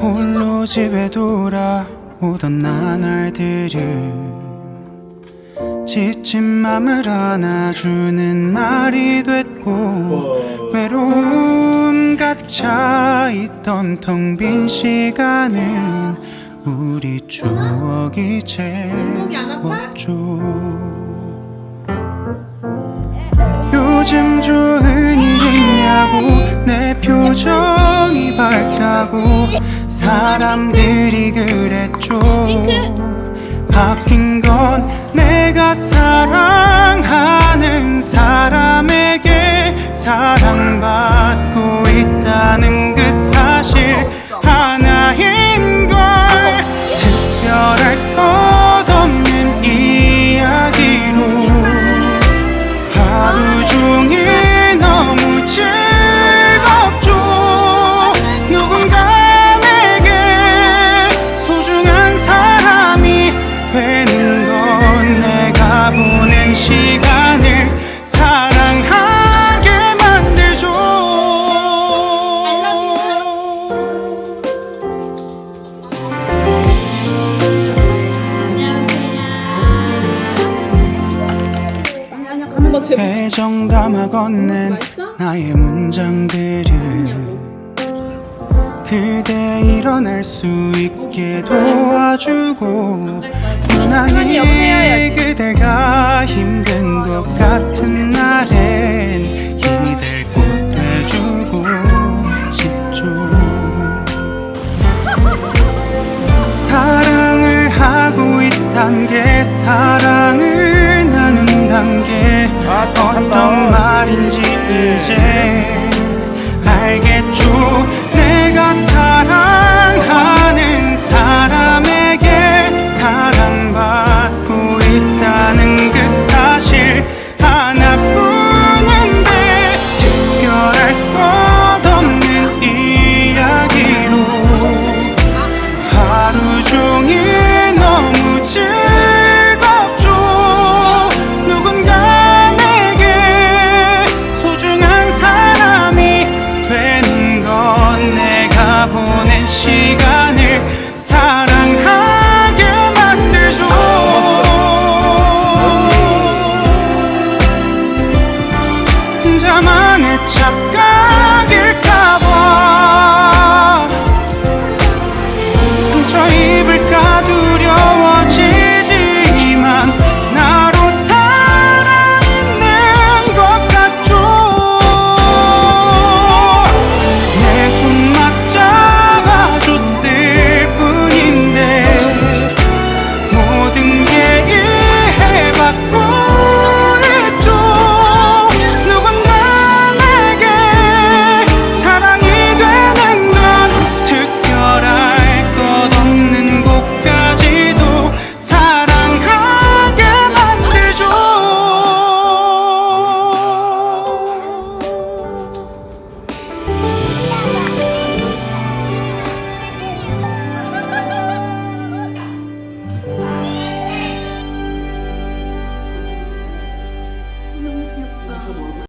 홀로 집에 돌아오던 나날들은 지친 맘을 안아주는 날이 됐고 외로움 가득 차 있던 텅 빈 시간은 우리 추억이 채웠죠 요즘 좋은 일 있냐고 내 표정이 밝다고 사람들이 그랬죠. 바뀐 건 내가 사랑하는 사람에게 사랑 애정 담아 건넨 나의 문장들은 그대 일어날 수 있게 도와주고 유난히 그대가 힘든 것 같은 날엔 心。